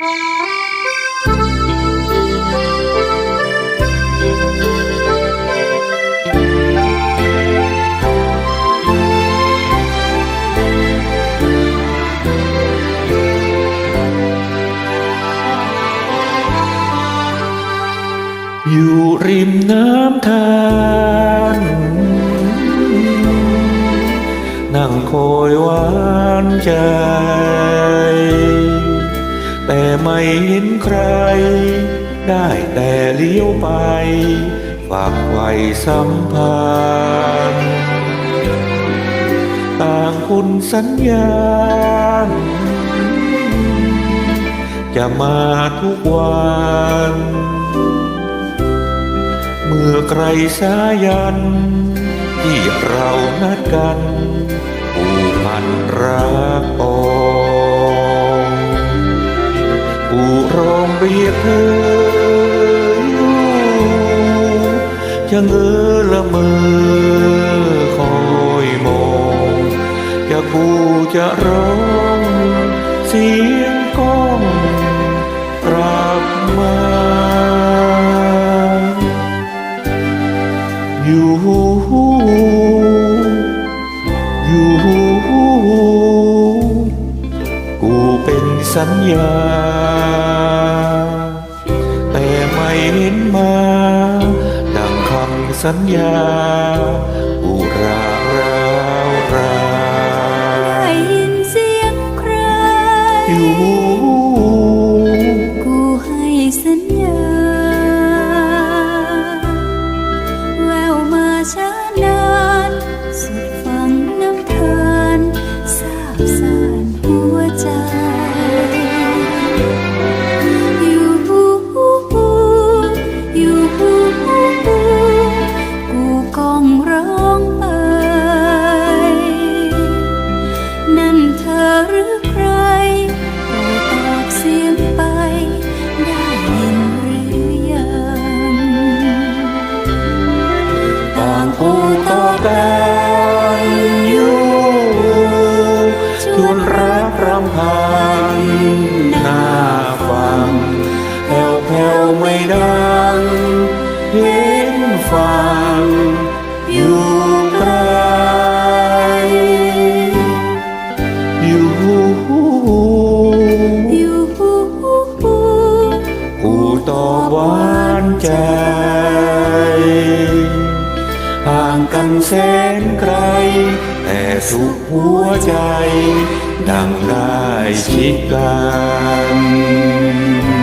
อยู่ริมน้ำทานนั่งคอยหวานใจ แต่ไม่เห็นใคร ได้แต่เลี้ยวไป ฝากไว้สัมพันธ์ต่างคุณสัญญา จะมาทุกวัน เมื่อใครสายัน ที่เรานัดกันผูกพันร เรียกเธออยู่จะเงอละเมอคอยมองจะคู่จะร้องเสียงก้องกลับมา อยู่อยู่ เป็นสัญญา แต่ไม่เห็นมา ดังคำสัญญากูราราวราได้ยินเสียงใคร อยู่ กูให้สัญญา แววมาช้านานสุดฟัง หรือใครโปร นแสนไกล แต่สุขหัวใจ ดังได้ชิดกัน